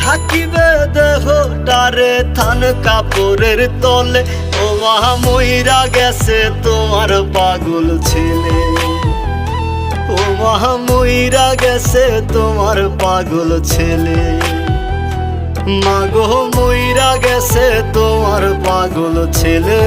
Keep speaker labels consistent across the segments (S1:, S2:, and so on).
S1: থাকিবে দেহ তারে থান কাপড়ের তলে। ও মহা ময়রা গেছে তোমার পাগল ছেলে। ও মহা ময়রা গেছে তোমার পাগল ছেলে। মাগো ময়রা গেছে তোমার পাগল ছেলে।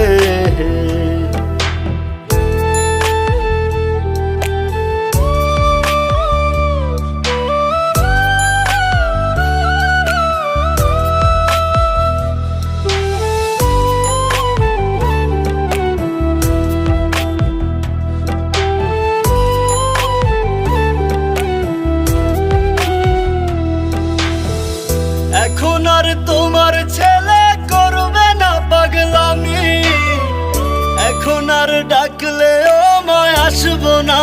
S1: আর ডাকলে ও মায় আসব না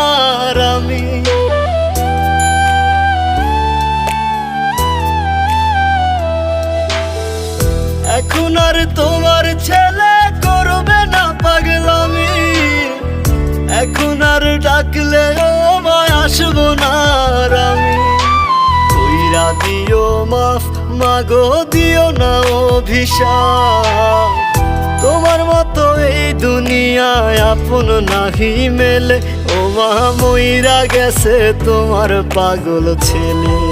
S1: আমি। এখন আর তোমার ছেলে করবে না পাগলামি। এখন আর ডাকলে ও মায় আসব না আমি। কইরা দিও মাফ, মাগো দিও না অভিশাপ। দুনিয়ায় আপন নাহি মেলে। ও মা মইরা গেছে তোমার পাগল ছেলে।